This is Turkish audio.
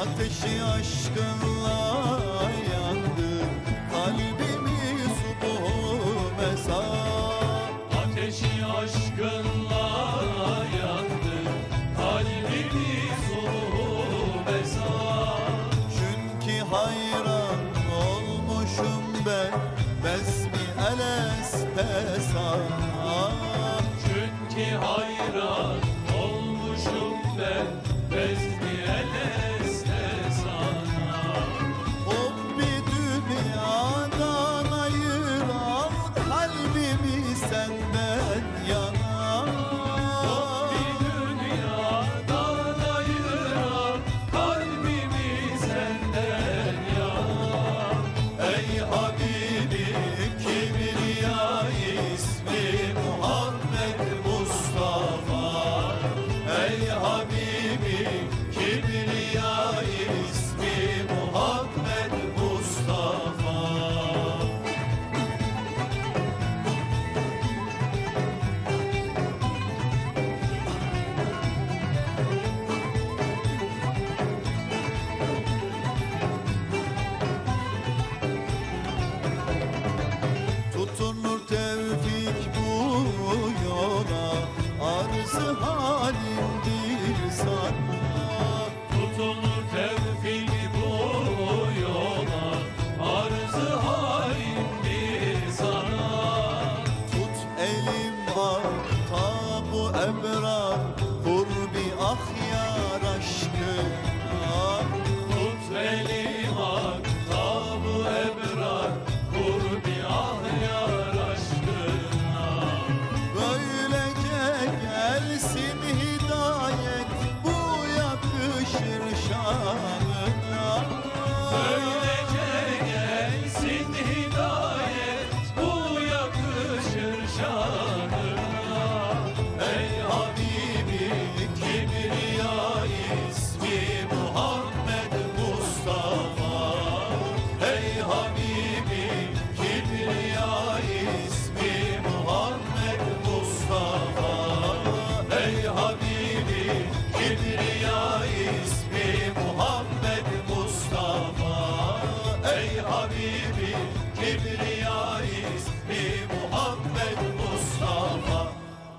Ateşi aşkınla yandı Kalbimiz bu mesal Ateşi aşkınla yandı Kalbimiz ulu mezar. Çünkü hayran olmuşum ben Besmi eleste sana. Çünkü hayran Ey Habibi kibriya ismi? Muhammed Mustafa. Tutunur tevfik bu yola Arzı Elim var ta bu ebrar Kurbi ahyar Muhammed Mustafa Hey Habibim Kibriya ismi Muhammed Mustafa. Hey Habibim Kibriya ismi Muhammed Mustafa. Ey Habibim Kibriya